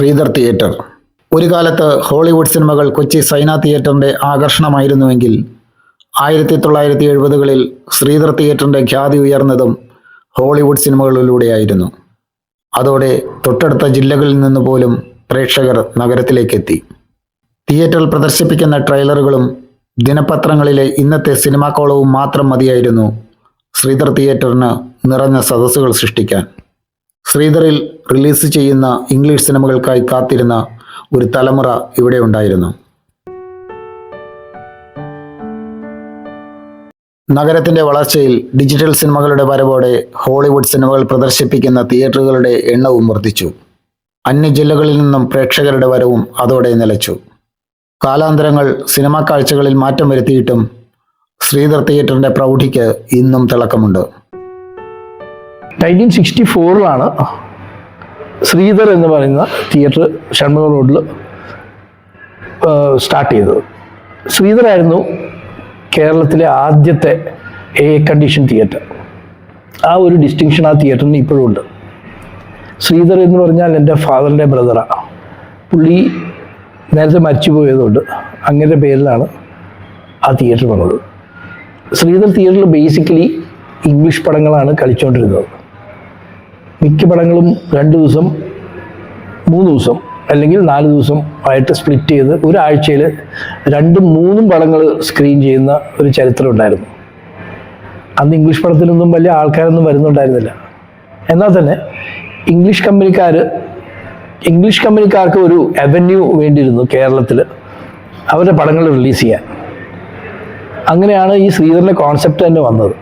Sridhar theatre. ഒരു കാലത്ത് Hollywood സിനിമകൾ കൊച്ചി സൈന തിയേറ്ററിന്റെ ആകർഷണമായിരുന്നുവെങ്കിൽ ആയിരത്തി തൊള്ളായിരത്തി എഴുപതുകളിൽ ശ്രീധർ തിയേറ്ററിന്റെ ഖ്യാതി ഉയർന്നതും ഹോളിവുഡ് സിനിമകളിലൂടെയായിരുന്നു. അതോടെ തൊട്ടടുത്ത ജില്ലകളിൽ നിന്ന് പോലും പ്രേക്ഷകർ നഗരത്തിലേക്കെത്തി. തിയേറ്ററിൽ പ്രദർശിപ്പിക്കുന്ന ട്രെയിലറുകളും ദിനപത്രങ്ങളിലെ ഇന്നത്തെ സിനിമാ കോളവും മാത്രം മതിയായിരുന്നു ശ്രീധർ തിയേറ്ററിന് നിറഞ്ഞ സദസ്സുകൾ സൃഷ്ടിക്കാൻ. ശ്രീധറിൽ റിലീസ് ചെയ്യുന്ന ഇംഗ്ലീഷ് സിനിമകൾക്കായി കാത്തിരുന്ന ഒരു തലമുറ ഇവിടെ ഉണ്ടായിരുന്നു. നഗരത്തിന്റെ വളർച്ചയിൽ ഡിജിറ്റൽ സിനിമകളുടെ വരവോടെ ഹോളിവുഡ് സിനിമകൾ പ്രദർശിപ്പിക്കുന്ന തിയേറ്ററുകളുടെ എണ്ണവും വർദ്ധിച്ചു. അന്യ ജില്ലകളിൽ നിന്നും പ്രേക്ഷകരുടെ വരവും അതോടെ നിലച്ചു. കാലാന്തരങ്ങൾ സിനിമാ കാഴ്ചകളിൽ മാറ്റം വരുത്തിയിട്ടും ശ്രീധർ തിയേറ്ററിന്റെ പ്രൗഢിക്ക് ഇന്നും തിളക്കമുണ്ട്. നയന്റീൻ സിക്സ്റ്റി ഫോറിലാണ് ശ്രീധർ എന്ന് പറയുന്ന തിയേറ്റർ ഷൺമുഖ റോഡിൽ സ്റ്റാർട്ട് ചെയ്തത്. ശ്രീധറായിരുന്നു കേരളത്തിലെ ആദ്യത്തെ എയർ കണ്ടീഷൻ തിയേറ്റർ ആ ഒരു ഡിസ്റ്റിങ്ഷൻ ആ തിയേറ്ററിന് ഇപ്പോഴും ഉണ്ട്. ശ്രീധർ എന്ന് പറഞ്ഞാൽ എന്റെ ഫാദറിന്റെ ബ്രദറാണ് പുള്ളി നേരത്തെ മരിച്ചു പോയതുകൊണ്ട് അങ്ങനെ പേരിലാണ് ആ തിയേറ്റർ വന്നത്. ശ്രീധർ തിയേറ്ററിൽ ബേസിക്കലി ഇംഗ്ലീഷ് പടങ്ങളാണ് കളിച്ചുകൊണ്ടിരുന്നത്. മിക്ക പടങ്ങളും രണ്ട് ദിവസം മൂന്ന് ദിവസം അല്ലെങ്കിൽ നാല് ദിവസം ആയിട്ട് സ്പ്ലിറ്റ് ചെയ്ത് ഒരാഴ്ചയിൽ രണ്ടും മൂന്നും പടങ്ങൾ സ്ക്രീൻ ചെയ്യുന്ന ഒരു ചരിത്രം ഉണ്ടായിരുന്നു. അന്ന് ഇംഗ്ലീഷ് പടത്തിനൊന്നും വലിയ ആൾക്കാരൊന്നും വരുന്നുണ്ടായിരുന്നില്ല. എന്നാൽ തന്നെ ഇംഗ്ലീഷ് കമ്പനിക്കാർ ഇംഗ്ലീഷ് കമ്പനിക്കാർക്ക് ഒരു അവന്യൂ വേണ്ടിയിരുന്നു കേരളത്തിൽ അവരുടെ പടങ്ങൾ റിലീസ് ചെയ്യാൻ. അങ്ങനെയാണ് ഈ ശ്രീധരന്റെ കോൺസെപ്റ്റ് തന്നെ വന്നത്.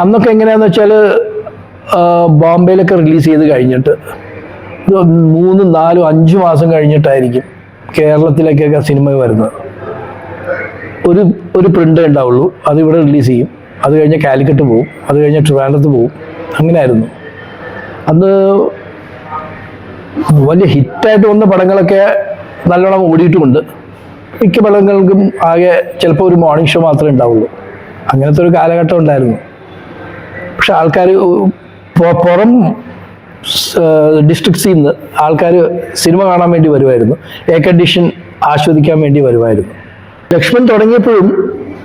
അന്നൊക്കെ എങ്ങനെയാന്ന് വെച്ചാൽ ബോംബെയിലൊക്കെ റിലീസ് ചെയ്ത് കഴിഞ്ഞിട്ട് മൂന്ന് നാലും അഞ്ച് മാസം കഴിഞ്ഞിട്ടായിരിക്കും കേരളത്തിലേക്കൊക്കെ സിനിമ വരുന്നത്. ഒരു ഒരു പ്രിന്റ് ഉണ്ടാവുള്ളൂ അതിവിടെ റിലീസ് ചെയ്യും. അത് കഴിഞ്ഞ് കാലിക്കട്ട് പോവും അത് കഴിഞ്ഞ് ട്രിവാൻഡ്രത്ത് പോവും. അങ്ങനെയായിരുന്നു. അന്ന് വലിയ ഹിറ്റായിട്ട് വന്ന പടങ്ങളൊക്കെ നല്ലോണം ഓടിയിട്ടുമുണ്ട്. മിക്ക പടങ്ങൾക്കും ആകെ ചിലപ്പോൾ ഒരു മോർണിംഗ് ഷോ മാത്രമേ ഉണ്ടാവുള്ളൂ. അങ്ങനത്തെ ഒരു കാലഘട്ടം ഉണ്ടായിരുന്നു. പക്ഷെ ആൾക്കാർ പുറം ഡിസ്ട്രിക്ട്സിൽ നിന്ന് ആൾക്കാർ സിനിമ കാണാൻ വേണ്ടി വരുമായിരുന്നു. എയർ കണ്ടീഷൻ ആസ്വദിക്കാൻ വേണ്ടി വരുമായിരുന്നു. ലക്ഷ്മൺ തുടങ്ങിയപ്പോഴും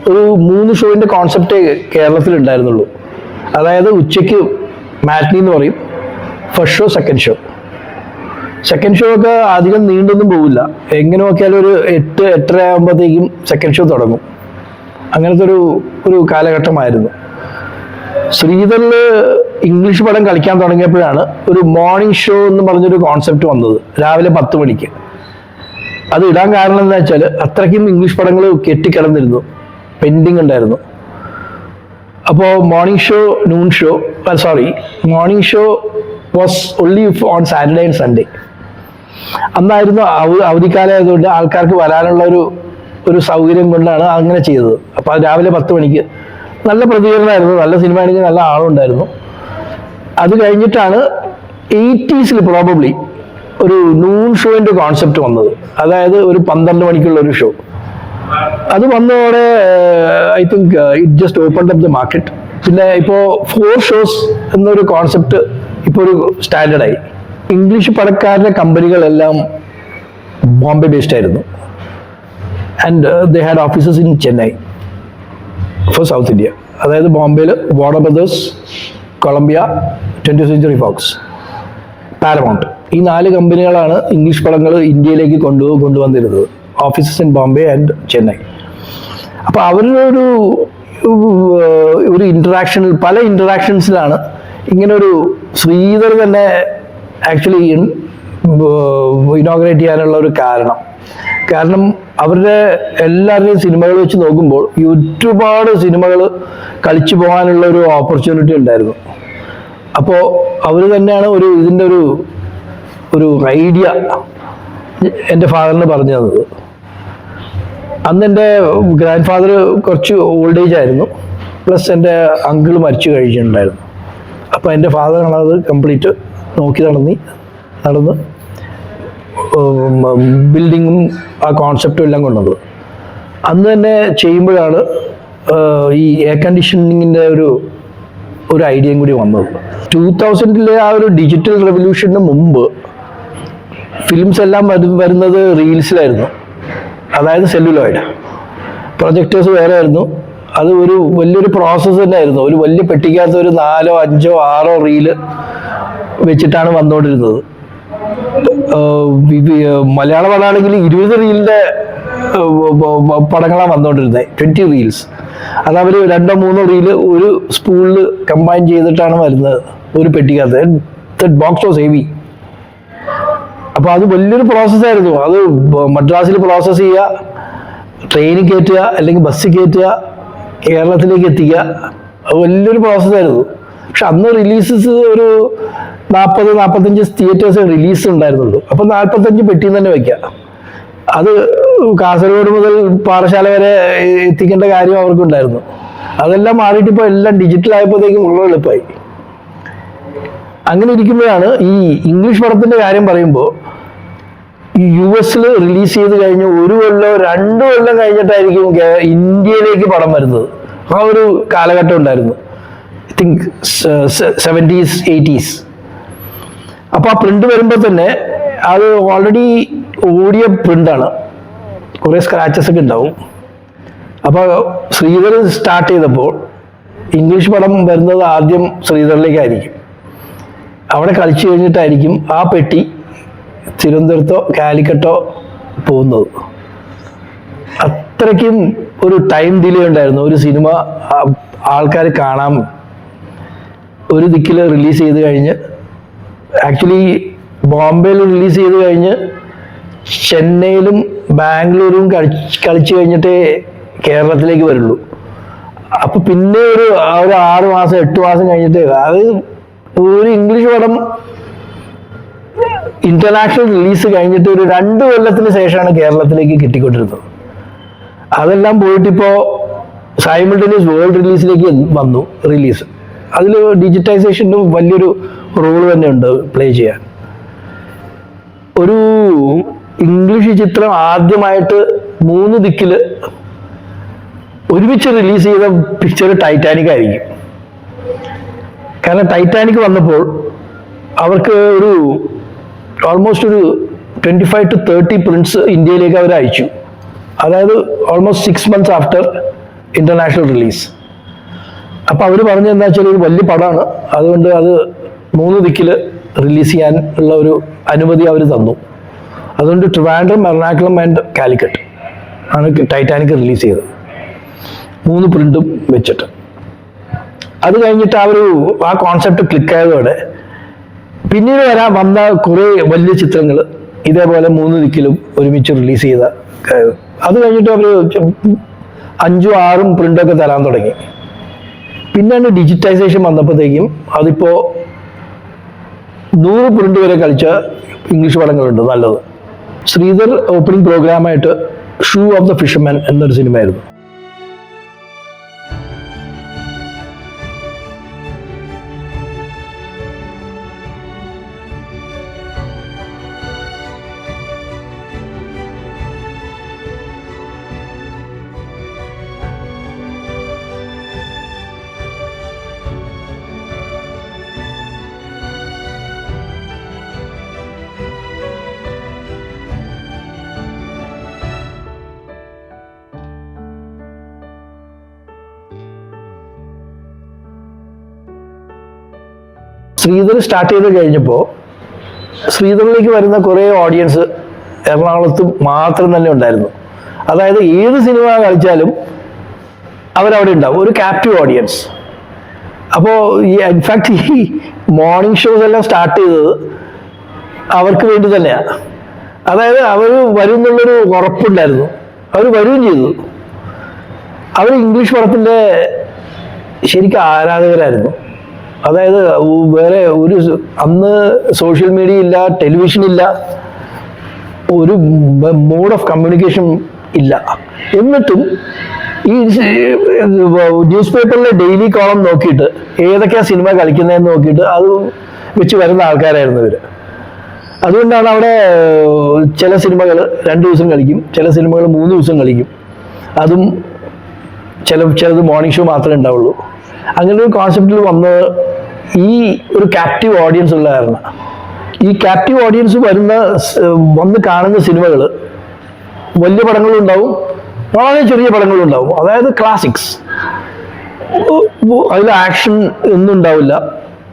ഒരു മൂന്ന് ഷോയിന്റെ കോൺസെപ്റ്റേ കേരളത്തിൽ ഉണ്ടായിരുന്നുള്ളൂ. അതായത് ഉച്ചയ്ക്ക് മാറ്റ്നി എന്ന് പറയും. First show second show second show ഒക്കെ അധികം നീണ്ടൊന്നും പോവില്ല. എങ്ങനെ നോക്കിയാലും ഒരു എട്ട് എട്ടര ആകുമ്പോഴത്തേക്കും സെക്കൻഡ് ഷോ തുടങ്ങും. അങ്ങനത്തെ ഒരു ഒരു കാലഘട്ടമായിരുന്നു. ശ്രീധറിൽ ഇംഗ്ലീഷ് പടം കളിക്കാൻ തുടങ്ങിയപ്പോഴാണ് ഒരു മോർണിംഗ് ഷോ എന്ന് പറഞ്ഞൊരു കോൺസെപ്റ്റ് വന്നത്. രാവിലെ പത്ത് മണിക്ക്. അത് ഇടാൻ കാരണം എന്താ വെച്ചാൽ അത്രയ്ക്കും ഇംഗ്ലീഷ് പടങ്ങൾ കെട്ടിക്കിടന്നിരുന്നു. പെൻഡിങ് ഉണ്ടായിരുന്നു. അപ്പോൾ morning show noon show sorry morning show was only on Saturday and Sunday അന്നായിരുന്നു അവ- അവധിക്കാലമായതുകൊണ്ട് ആൾക്കാർക്ക് വരാനുള്ള ഒരു ഒരു സൗകര്യം കൊണ്ടാണ് അങ്ങനെ ചെയ്തത്. അപ്പോൾ രാവിലെ പത്ത് മണിക്ക് നല്ല പ്രതികരണമായിരുന്നു. നല്ല സിനിമ ആണെങ്കിൽ നല്ല ആളുണ്ടായിരുന്നു. അത് കഴിഞ്ഞിട്ടാണ് എയ്റ്റീസിൽ പ്രോബബ്ലി ഒരു നൂൺ ഷോയിന്റെ കോൺസെപ്റ്റ് വന്നത്. അതായത് ഒരു പന്ത്രണ്ട് മണിക്കുള്ള ഒരു ഷോ അത് വന്നതോടെ I think it just open up the market പിന്നെ ഇപ്പോൾ ഫോർ ഷോസ് എന്നൊരു കോൺസെപ്റ്റ് ഇപ്പോൾ ഒരു സ്റ്റാൻഡേർഡായി ഇംഗ്ലീഷ് പടക്കാരുടെ കമ്പനികളെല്ലാം ബോംബെ ബേസ്ഡ് ആയിരുന്നു. And they had offices in Chennai for South India അതായത് ബോംബെയിൽ Warner Brothers Columbia twenty century Fox Paramount ഈ നാല് കമ്പനികളാണ് ഇംഗ്ലീഷ് പടങ്ങൾ ഇന്ത്യയിലേക്ക് കൊണ്ടു കൊണ്ടുവന്നിരുന്നത്. Offices in Bombay and Chennai അപ്പോൾ അവരുടെ ഒരു ഒരു ഇന്ററാക്ഷനിൽ പല ഇൻട്രാക്ഷൻസിലാണ് ഇങ്ങനെ ഒരു ശ്രീധർ തന്നെ ആക്ച്വലി ഇനോഗ്രേറ്റ് ചെയ്യാനുള്ള ഒരു കാരണം. കാരണം അവരുടെ എല്ലാവരുടെയും സിനിമകൾ വെച്ച് നോക്കുമ്പോൾ ഒരുപാട് സിനിമകൾ കളിച്ചു പോകാനുള്ള ഒരു ഓപ്പർച്യൂണിറ്റി ഉണ്ടായിരുന്നു. അപ്പോൾ അവർ തന്നെയാണ് ഒരു ഇതിന്റെ ഒരു ഒരു ഐഡിയ എന്റെ ഫാദറിന് പറഞ്ഞു തന്നത്. അന്ന് എന്റെ ഗ്രാൻഡ് ഫാദർ കുറച്ച് ഓൾഡ് ഏജ് ആയിരുന്നു. പ്ലസ് എന്റെ അങ്കിൾ മരിച്ചു കഴിഞ്ഞിട്ടുണ്ടായിരുന്നു അപ്പോൾ എന്റെ ഫാദറാണ് അത് കംപ്ലീറ്റ് നോക്കി നടന്നി നടന്ന് ബിൽഡിങ്ങും ആ കോൺസെപ്റ്റും എല്ലാം കൊണ്ടുവന്നത്. അന്ന് തന്നെ ചെയ്യുമ്പോഴാണ് ഈ എയർ കണ്ടീഷനിങ്ങിന്റെ ഒരു ഒരു ഐഡിയയും കൂടി വന്നത്. ടൂ തൗസൻഡിലെ ആ ഒരു ഡിജിറ്റൽ റെവല്യൂഷന് മുമ്പ് ഫിലിംസ് എല്ലാം വരും വരുന്നത് റീൽസിലായിരുന്നു അതായത് സെല്ലുലോയിഡ് പ്രൊജക്ടേഴ്സ് വേറെ ആയിരുന്നു. അത് ഒരു വലിയൊരു പ്രോസസ്സ് തന്നെയായിരുന്നു. ഒരു വലിയ പെട്ടിക്കകത്ത് ഒരു നാലോ അഞ്ചോ ആറോ റീൽ വെച്ചിട്ടാണ് വന്നുകൊണ്ടിരുന്നത്. മലയാള പടമാണെങ്കിൽ ഇരുപത് റീലിന്റെ പടങ്ങളാണ് വന്നുകൊണ്ടിരുന്നത് ട്വന്റി റീൽസ് അത് രണ്ടോ മൂന്നോ റീൽ ഒരു സ്പൂളിൽ കമ്പൈൻ ചെയ്തിട്ടാണ് വരുന്നത്. ഒരു പെട്ടിക്കകത്ത്. ബോക്സ് വാസ് ഹെവി അപ്പോൾ അത് വലിയൊരു പ്രോസസ്സായിരുന്നു അത് മദ്രാസിൽ പ്രോസസ്സ് ചെയ്യുക ട്രെയിനിൽ കയറ്റുക അല്ലെങ്കിൽ ബസ്സിൽ കയറ്റുക കേരളത്തിലേക്ക് എത്തിക്കുക. വലിയൊരു പ്രോസസ്സായിരുന്നു പക്ഷെ അന്ന് റിലീസസ് ഒരു നാൽപ്പത് നാൽപ്പത്തഞ്ച് തിയേറ്റേഴ്സ് റിലീസ് ഉണ്ടായിരുന്നുള്ളൂ. അപ്പൊ നാൽപ്പത്തഞ്ച് പെട്ടിയിൽ തന്നെ വെക്കാം. അത് കാസർഗോഡ് മുതൽ പാറശാല വരെ എത്തിക്കേണ്ട കാര്യം അവർക്കുണ്ടായിരുന്നു. അതെല്ലാം മാറിയിട്ട് ഇപ്പോൾ എല്ലാം ഡിജിറ്റൽ ആയപ്പോഴത്തേക്കും ഉള്ള എളുപ്പമായി. അങ്ങനെ ഇരിക്കുമ്പോഴാണ് ഈ ഇംഗ്ലീഷ് പടത്തിന്റെ കാര്യം പറയുമ്പോൾ ഈ യു എസിൽ റിലീസ് ചെയ്ത് കഴിഞ്ഞ് ഒരു കൊല്ലം രണ്ട് കൊല്ലം കഴിഞ്ഞിട്ടായിരിക്കും ഇന്ത്യയിലേക്ക് പടം വരുന്നത്. ആ ഒരു കാലഘട്ടം ഉണ്ടായിരുന്നു. തിങ്ക് സെവന്റീസ് എയ്റ്റീസ് അപ്പോൾ ആ പ്രിന്റ് വരുമ്പോൾ തന്നെ അത് ഓൾറെഡി ഓടിയ പ്രിന്റാണ് കുറേ സ്ക്രാച്ചസ് ഒക്കെ ഉണ്ടാവും. അപ്പോൾ ശ്രീധർ സ്റ്റാർട്ട് ചെയ്തപ്പോൾ ഇംഗ്ലീഷ് പടം വരുന്നത് ആദ്യം ശ്രീധറിലേക്കായിരിക്കും. അവിടെ കളിച്ചു കഴിഞ്ഞിട്ടായിരിക്കും ആ പെട്ടി തിരുവനന്തപുരത്തോ കാലിക്കട്ടോ പോകുന്നത്. അത്രയ്ക്കും ഒരു ടൈം ഡിലേ ഉണ്ടായിരുന്നു. ഒരു സിനിമ ആൾക്കാർ കാണാൻ ഒരു ദിക്കിൽ റിലീസ് ചെയ്ത് കഴിഞ്ഞ് ആക്ച്വലി ബോംബെയിൽ റിലീസ് ചെയ്ത് കഴിഞ്ഞ് ചെന്നൈയിലും ബാംഗ്ലൂരും കളിച്ച് കഴിഞ്ഞിട്ടേ കേരളത്തിലേക്ക് വരുള്ളൂ. അപ്പൊ പിന്നെ ഒരു ഒരു ആറ് മാസം എട്ട് മാസം കഴിഞ്ഞിട്ട് അത് ഒരു ഇംഗ്ലീഷ് പടം ഇന്റർനാഷണൽ റിലീസ് കഴിഞ്ഞിട്ട് ഒരു രണ്ട് കൊല്ലത്തിന് ശേഷമാണ് കേരളത്തിലേക്ക് കിട്ടിക്കൊണ്ടിരുന്നത്. അതെല്ലാം പോയിട്ടിപ്പോ സൈമിൾട്ടേനിയസ് വേൾഡ് റിലീസിലേക്ക് വന്നു റിലീസ് അതിൽ ഡിജിറ്റൈസേഷനും വലിയൊരു റോൾ തന്നെയുണ്ട് പ്ലേ ചെയ്യാൻ. ഒരു ഇംഗ്ലീഷ് ചിത്രം ആദ്യമായിട്ട് മൂന്ന് ദിക്കിൽ ഒരുമിച്ച് റിലീസ് ചെയ്ത പിക്ചർ ടൈറ്റാനിക് ആയിരിക്കും. കാരണം ടൈറ്റാനിക് വന്നപ്പോൾ അവർക്ക് ഒരു ഓൾമോസ്റ്റ് ഒരു twenty five to thirty prints ഇന്ത്യയിലേക്ക് അവർ അയച്ചു അതായത് almost six months after international release അപ്പോൾ അവർ പറഞ്ഞു എന്താ വെച്ചാൽ ഒരു വലിയ പടമാണ് അതുകൊണ്ട് അത് മൂന്ന് ദിക്കിൽ റിലീസ് ചെയ്യാൻ ഉള്ള ഒരു അനുമതി അവർ തന്നു. അതുകൊണ്ട് ട്രിവാൻഡ്രം എറണാകുളം ആൻഡ് കാലിക്കറ്റ് ആണ് ടൈറ്റാനിക് റിലീസ് ചെയ്തത്. മൂന്ന് പ്രിന്റും വെച്ചിട്ട്. അത് കഴിഞ്ഞിട്ട് ആ ഒരു ആ കോൺസെപ്റ്റ് ക്ലിക്ക് ആയതോടെ പിന്നീട് വരാൻ വന്ന കുറേ വലിയ ചിത്രങ്ങൾ ഇതേപോലെ മൂന്ന് ദിക്കിലും ഒരുമിച്ച് റിലീസ് ചെയ്ത അത് കഴിഞ്ഞിട്ട് അവർ അഞ്ചും ആറും പ്രിന്റൊക്കെ തരാൻ തുടങ്ങി. പിന്നെയാണ് ഡിജിറ്റൈസേഷൻ വന്നപ്പോഴത്തേക്കും അതിപ്പോൾ നൂറ് പ്രിന്റ് വരെ കളിച്ച ഇംഗ്ലീഷ് പടങ്ങളുണ്ട് നല്ലത്. ശ്രീധർ ഓപ്പണിംഗ് പ്രോഗ്രാമായിട്ട് ഷൂ ഓഫ് ദ ഫിഷർമാൻ എന്നൊരു സിനിമയായിരുന്നു ശ്രീധർ സ്റ്റാർട്ട് ചെയ്ത് കഴിഞ്ഞപ്പോൾ ശ്രീധറിലേക്ക് വരുന്ന കുറേ ഓഡിയൻസ് എറണാകുളത്ത് മാത്രം തന്നെ ഉണ്ടായിരുന്നു. അതായത് ഏത് സിനിമ കളിച്ചാലും അവരവിടെ ഉണ്ടാവും. ഒരു ക്യാപ്റ്റീവ് ഓഡിയൻസ് അപ്പോൾ ഈ ഇൻഫാക്ട് ഈ മോർണിംഗ് ഷോസ് എല്ലാം സ്റ്റാർട്ട് ചെയ്തത് അവർക്ക് വേണ്ടി തന്നെയാണ് അതായത് അവർ വരും എന്നുള്ളൊരു ഉറപ്പുണ്ടായിരുന്നു. അവർ വരികയും ചെയ്തു. അവർ ഇംഗ്ലീഷ് പടത്തിന്റെ ശരിക്കും ആരാധകരായിരുന്നു. അതായത് വേറെ ഒരു അന്ന് സോഷ്യൽ മീഡിയ ഇല്ല ടെലിവിഷൻ ഇല്ല ഒരു മോഡ് ഓഫ് കമ്മ്യൂണിക്കേഷൻ ഇല്ല. എന്നിട്ടും ഈ ന്യൂസ് പേപ്പറിലെ ഡെയിലി കോളം നോക്കിയിട്ട് ഏതൊക്കെയാ സിനിമ കളിക്കുന്നതെന്ന് നോക്കിയിട്ട് അത് വെച്ച് വരുന്ന ആൾക്കാരായിരുന്നു ഇവർ അതുകൊണ്ടാണ് അവിടെ ചില സിനിമകൾ രണ്ട് ദിവസം കളിക്കും ചില സിനിമകൾ മൂന്ന് ദിവസം കളിക്കും. അതും ചില ചിലത് മോർണിംഗ് ഷോ മാത്രമേ ഉണ്ടാവുള്ളൂ. അങ്ങനെ ഒരു കോൺസെപ്റ്റിൽ വന്നത് ഈ ഒരു ക്യാപ്റ്റീവ് ഓഡിയൻസ് ഉള്ള കാരണം. ഈ ക്യാപ്റ്റീവ് ഓഡിയൻസ് വരുന്ന വന്ന് കാണുന്ന സിനിമകൾ വലിയ പടങ്ങളും ഉണ്ടാവും വളരെ ചെറിയ പടങ്ങളും ഉണ്ടാവും. അതായത് ക്ലാസിക്സ് അതിൽ ആക്ഷൻ ഒന്നും ഉണ്ടാവില്ല.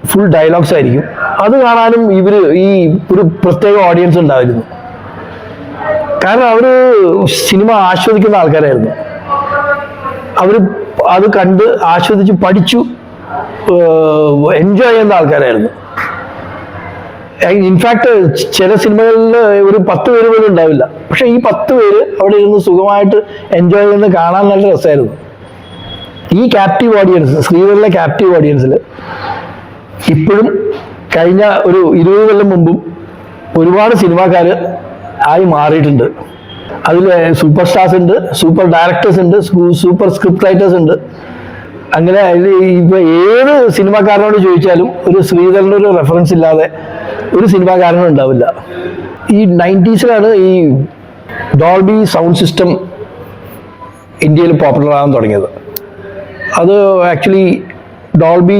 ഫുൾ ഡയലോഗ്സ് ആയിരിക്കും. അത് കാണാനും ഇവർ ഈ ഒരു പ്രത്യേക ഓഡിയൻസ് ഉണ്ടായിരുന്നു. കാരണം അവർ സിനിമ ആസ്വദിക്കുന്ന ആൾക്കാരായിരുന്നു. അവർ അത് കണ്ട് ആസ്വദിച്ച് പഠിച്ചു എൻജോയ് ചെയ്യുന്ന ആൾക്കാരായിരുന്നു. ഇൻഫാക്ട് ചില സിനിമകളിൽ ഒരു പത്ത് പേര് പോലും ഉണ്ടാവില്ല. പക്ഷെ ഈ പത്ത് പേര് അവിടെ ഇരുന്ന് സുഖമായിട്ട് എൻജോയ് ചെയ്യുന്ന കാണാൻ നല്ല രസമായിരുന്നു. ഈ ക്യാപ്റ്റീവ് ഓഡിയൻസ് സ്ക്രീനിലെ ക്യാപ്റ്റീവ് ഓഡിയൻസിൽ ഇപ്പോഴും കഴിഞ്ഞ ഒരു ഇരുപത് കൊല്ലം മുമ്പും ഒരുപാട് സിനിമാക്കാർ ആയി മാറിയിട്ടുണ്ട്. അതിൽ സൂപ്പർ സ്റ്റാർസ് ഉണ്ട് സൂപ്പർ ഡയറക്ടേഴ്സ് ഉണ്ട് സൂപ്പർ സ്ക്രിപ്റ്റ് റൈറ്റേഴ്സ് ഉണ്ട്. അങ്ങനെ ഇപ്പൊ ഏത് സിനിമാക്കാരനോട് ചോദിച്ചാലും ഒരു ശ്രീധരന്റെ ഒരു റെഫറൻസ് ഇല്ലാതെ ഒരു സിനിമാക്കാരനും ഉണ്ടാവില്ല. ഈ നയന്റീസിലാണ് ഈ ഡോൾബി സൗണ്ട് സിസ്റ്റം ഇന്ത്യയിൽ പോപ്പുലർ ആകാൻ തുടങ്ങിയത്. അത് ആക്ച്വലി ഡോൾബി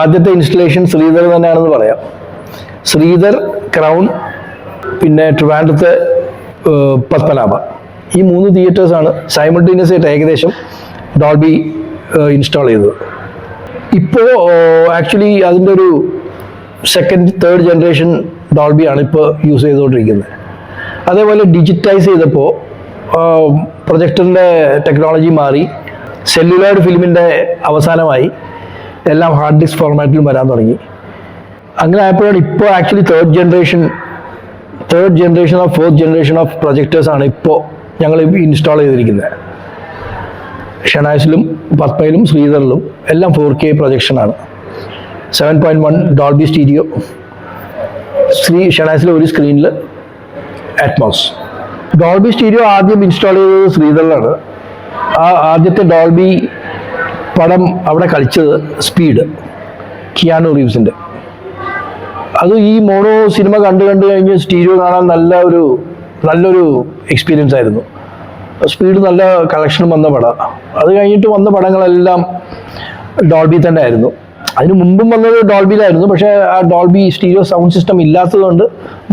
ആദ്യത്തെ ഇൻസ്റ്റലേഷൻ ശ്രീധർ തന്നെയാണെന്ന് പറയാം. ശ്രീധർ ക്രൗൺ പിന്നെ ട്രിവാൻഡ്രത്തെ ഏഹ്, പത്മനാഭ. ഈ മൂന്ന് തിയേറ്റേഴ്സാണ് സൈമൾട്ടേനിയസ് ആയിട്ട് ഏകദേശം ഡോൾബി ഇൻസ്റ്റാൾ ചെയ്തത്. ഇപ്പോൾ ആക്ച്വലി അതിന്റെ ഒരു സെക്കൻഡ് തേർഡ് ജനറേഷൻ ഡോൾബി ആണ് ഇപ്പോൾ യൂസ് ചെയ്തുകൊണ്ടിരിക്കുന്നത്. അതേപോലെ ഡിജിറ്റൈസ് ചെയ്തപ്പോൾ പ്രൊജക്ടറിന്റെ ടെക്നോളജി മാറി സെല്ലുലോയിഡ് ഫിലിമിന്റെ അവസാനമായി എല്ലാം ഹാർഡ് ഡിസ്ക് ഫോർമാറ്റിലും വരാൻ തുടങ്ങി. അങ്ങനെ ആയപ്പോഴാണ് ഇപ്പോൾ actually third generation third generation of fourth generation of projectors ആണ് ഇപ്പോൾ ഞങ്ങൾ ഇൻസ്റ്റാൾ ചെയ്തിരിക്കുന്നത്. ഷെനാസിലും പത്മയിലും ശ്രീധറിലും എല്ലാം four K പ്രൊജക്ഷനാണ് seven point one Dolby stereo Shri ഷെനാസിലെ ഒരു സ്ക്രീനിൽ അറ്റ്മോസ് ഡോൾബി സ്റ്റീരിയോ ആദ്യം ഇൻസ്റ്റാൾ ചെയ്തത് ശ്രീധറിലാണ്. ആ ആദ്യത്തെ ഡോൾബി പടം അവിടെ കളിച്ചത് സ്പീഡ് കിയാനു റീവ്സിന്റെ അത് ഈ മോണോ സിനിമ കണ്ടു കണ്ടു കഴിഞ്ഞ് സ്റ്റീരിയോ കാണാൻ നല്ല ഒരു നല്ലൊരു എക്സ്പീരിയൻസ് ആയിരുന്നു. സ്പീഡ് നല്ല കളക്ഷനും വന്ന പടം. അത് കഴിഞ്ഞിട്ട് വന്ന പടങ്ങളെല്ലാം ഡോൾബി തന്നെ ആയിരുന്നു. അതിന് മുമ്പും വന്നത് ഡോൾബിയിലായിരുന്നു പക്ഷേ ആ ഡോൾബി സ്റ്റീരിയോ സൗണ്ട് സിസ്റ്റം ഇല്ലാത്തതുകൊണ്ട്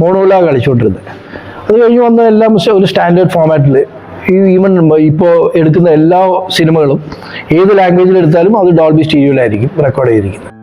മോണോയിലാണ് കളിച്ചുകൊണ്ടിരുന്നത് അത് കഴിഞ്ഞ് വന്ന എല്ലാം ഒരു സ്റ്റാൻഡേർഡ് ഫോമാറ്റിൽ ഈ ഈവൻ ഇപ്പോൾ എടുക്കുന്ന എല്ലാ സിനിമകളും ഏത് ലാംഗ്വേജിൽ എടുത്താലും അത് ഡോൾബി സ്റ്റീരിയോയിലായിരിക്കും റെക്കോർഡ് ചെയ്തിരിക്കുന്നത്.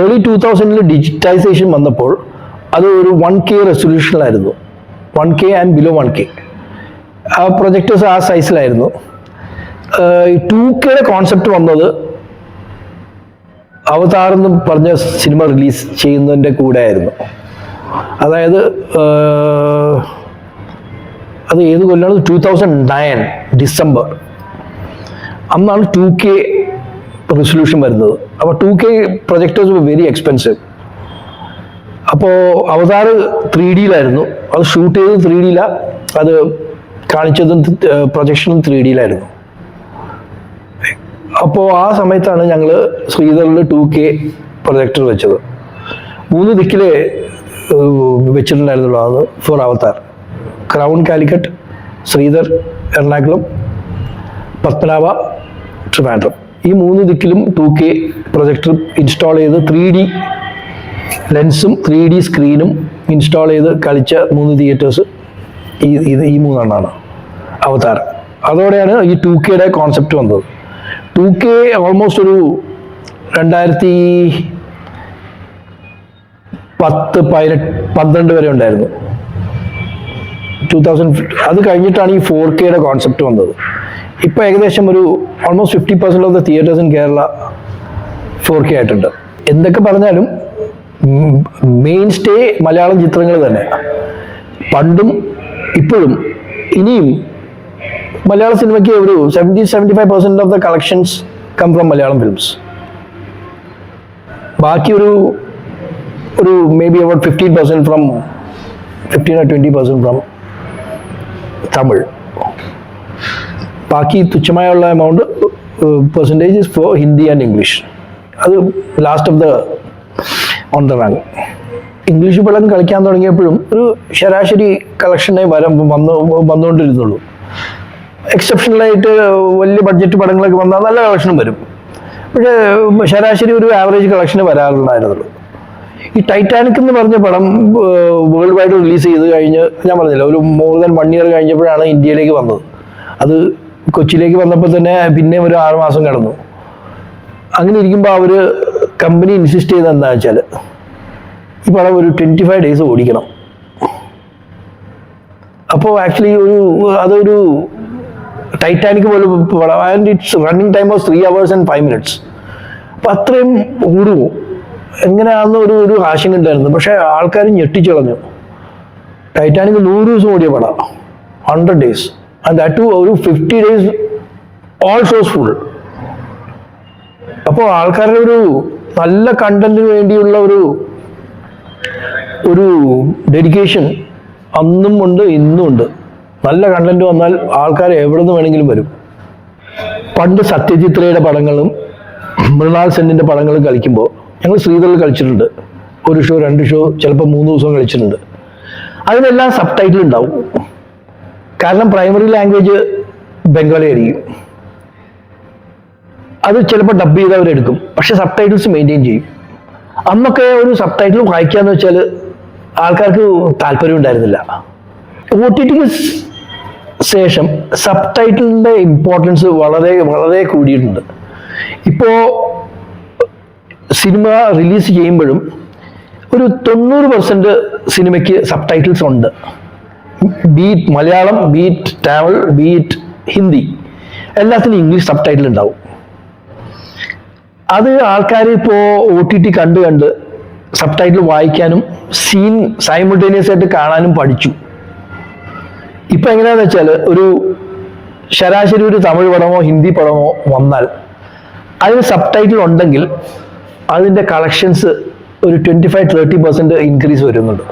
ഏർലി ടൂ തൗസൻഡിൽ ഡിജിറ്റൈസേഷൻ വന്നപ്പോൾ അത് ഒരു one K റെസൊല്യൂഷനിലായിരുന്നു one K and below one K ആ പ്രൊജക്ടേഴ്സ് ആ സൈസിലായിരുന്നു ടു കെയുടെ കോൺസെപ്റ്റ് വന്നത് അവതാർ എന്ന് പറഞ്ഞ സിനിമ റിലീസ് ചെയ്യുന്നതിന്റെ കൂടെ ആയിരുന്നു അതായത് അത് ഏത് കൊല്ലാണ്? ടൂ തൗസൻഡ് നയൻ ഡിസംബർ അന്നാണ് ടു കെ റെസൊല്യൂഷൻ വരുന്നത്. അപ്പോൾ two K projectors very expensive അപ്പോൾ അവതാർ ത്രീ ഡിയിലായിരുന്നു അത് ഷൂട്ട് ചെയ്തത് ത്രീ ഡിയിലാണ് അത് കാണിച്ചതും പ്രൊജക്ഷനും ത്രീ ഡിയിലായിരുന്നു അപ്പോൾ ആ സമയത്താണ് ഞങ്ങൾ ശ്രീധറിൽ ടു കെ പ്രൊജക്ടർ വെച്ചത്. മൂന്ന് ദിക്കിലെ വെച്ചിട്ടുണ്ടായിരുന്നുള്ളൂ അത് for Avatar. Crown Calicut Sridhar Ernakulam Padmanabha Trivandrum. ഈ മൂന്ന് ദിക്കിലും ടു കെ പ്രൊജക്ടർ ഇൻസ്റ്റാൾ ചെയ്ത് ത്രീ ഡി ലെൻസും ത്രീ ഡി സ്ക്രീനും ഇൻസ്റ്റാൾ ചെയ്ത് കളിച്ച മൂന്ന് തിയേറ്റേഴ്സ് ഈ ഇത് ഈ മൂന്നെണ്ണമാണ് അവതാരം അതോടെയാണ് ഈ ടു കെയുടെ കോൺസെപ്റ്റ് വന്നത്. ടു കെ ഓൾമോസ്റ്റ് ഒരു രണ്ടായിരത്തി പത്ത് പതിനെട്ട് പന്ത്രണ്ട് വരെ ഉണ്ടായിരുന്നു. ടു തൗസൻഡ് അത് കഴിഞ്ഞിട്ടാണ് ഈ ഫോർ കെയുടെ കോൺസെപ്റ്റ് വന്നത്. ഇപ്പോൾ ഏകദേശം ഒരു almost fifty percent of the theatres in Kerala four K ആയിട്ടുണ്ട്. എന്തൊക്കെ പറഞ്ഞാലും മെയിൻ സ്റ്റേ മലയാളം ചിത്രങ്ങൾ തന്നെ. പണ്ടും ഇപ്പോഴും ഇനിയും മലയാള സിനിമയ്ക്ക് ഒരു seventy seventy five percent of the collections come from Malayalam films ബാക്കി ഒരു may be about fifteen percent from fifteen twenty percent from Tamil ബാക്കി തുച്ഛമായുള്ള amount percentage for Hindi and English അത് last of the on the rank English പടം കളിക്കാൻ തുടങ്ങിയപ്പോഴും ഒരു ശരാശരി കളക്ഷനെ വരം വന്നു വന്നുകൊണ്ടിരുന്നുള്ളൂ. എക്സെപ്ഷണലായിട്ട് വലിയ ബഡ്ജറ്റ് പടങ്ങളൊക്കെ വന്നാൽ നല്ല കളക്ഷനും വരും. പക്ഷേ ശരാശരി ഒരു ആവറേജ് കളക്ഷന് വരാറുണ്ടായിരുന്നുള്ളൂ. ഈ ടൈറ്റാനിക് എന്ന് പറഞ്ഞ പടം വേൾഡ് വൈഡ് റിലീസ് ചെയ്ത് കഴിഞ്ഞ് ഞാൻ പറഞ്ഞില്ല ഒരു മോർ ദാൻ വൺ ഇയർ കഴിഞ്ഞപ്പോഴാണ് ഇന്ത്യയിലേക്ക് വന്നത്. അത് കൊച്ചിയിലേക്ക് വന്നപ്പോൾ തന്നെ പിന്നെ ഒരു ആറ് മാസം കടന്നു. അങ്ങനെ ഇരിക്കുമ്പോൾ അവർ കമ്പനി ഇൻസിസ്റ്റ് ചെയ്ത് എന്താ വെച്ചാൽ പടം ഒരു ട്വന്റി ഫൈവ് ഡേയ്സ് ഓടിക്കണം. അപ്പോൾ ആക്ച്വലി ഒരു അതൊരു ടൈറ്റാനിക് പോലെ പടം and it's running time of three hours and five minutes അപ്പം അത്രയും ഓടുമോ? എങ്ങനെയാണെന്ന് ഒരു ഒരു ആശങ്ക ഉണ്ടായിരുന്നു. പക്ഷേ ആൾക്കാർ ഞെട്ടിച്ചു കളഞ്ഞു ടൈറ്റാനിക് നൂറ് ദിവസം ഓടിയ പടം hundred days and that to ഒരു fifty days all shows full അപ്പോൾ ആൾക്കാരുടെ ഒരു നല്ല കണ്ടന്റിന് വേണ്ടിയുള്ള ഒരു ഒരു ഡെഡിക്കേഷൻ അന്നും ഉണ്ട് ഇന്നും ഉണ്ട്. നല്ല കണ്ടന്റ് വന്നാൽ ആൾക്കാർ എവിടെ നിന്ന് വേണമെങ്കിലും വരും. പണ്ട് സത്യജിത്രയുടെ പടങ്ങളും മൃണാൾ സെന്നിന്റെ പടങ്ങളും കളിക്കുമ്പോൾ ഞങ്ങൾ ശ്രീധറിൽ കളിച്ചിട്ടുണ്ട്. ഒരു ഷോ രണ്ട് ഷോ ചിലപ്പോൾ മൂന്ന് ദിവസം കളിച്ചിട്ടുണ്ട്. അതിനെല്ലാം സബ് ടൈറ്റിൽ ഉണ്ടാവും. കാരണം പ്രൈമറി ലാംഗ്വേജ് ബംഗാളി ആയിരിക്കും അത് ചിലപ്പോൾ ഡബ് ചെയ്ത് അവരെടുക്കും പക്ഷെ സബ് ടൈറ്റിൽസ് മെയിന്റെയിൻ ചെയ്യും. അന്നൊക്കെ ഒരു സബ് ടൈറ്റിൽ വായിക്കാന്ന് വെച്ചാൽ ആൾക്കാർക്ക് താല്പര്യം ഉണ്ടായിരുന്നില്ല. ഒ ടി ടിക്ക് ശേഷം സബ് ടൈറ്റിലിന്റെ ഇമ്പോർട്ടൻസ് വളരെ വളരെ കൂടിയിട്ടുണ്ട്. ഇപ്പോൾ സിനിമ റിലീസ് ചെയ്യുമ്പോഴും ഒരു തൊണ്ണൂറ് പെർസെന്റ് സിനിമയ്ക്ക് സബ് ടൈറ്റിൽസ് ഉണ്ട്. Be it Malayalam be it Tamil be it Hindi എല്ലാത്തിനും ഇംഗ്ലീഷ് സബ് ടൈറ്റിൽ ഉണ്ടാവും. അത് ആൾക്കാർ ഇപ്പോൾ ഒ ടി ടി കണ്ട് കണ്ട് സബ് ടൈറ്റിൽ വായിക്കാനും സീൻ സൈമിൾട്ടേനിയസ് ആയിട്ട് കാണാനും പഠിച്ചു. ഇപ്പൊ എങ്ങനെയാന്ന് വെച്ചാൽ ഒരു ശരാശരി ഒരു തമിഴ് പടമോ ഹിന്ദി പടമോ വന്നാൽ അതിന് സബ് ടൈറ്റിൽ ഉണ്ടെങ്കിൽ അതിന്റെ കളക്ഷൻസ് ഒരു twenty five thirty percent increase വരുന്നുണ്ട്.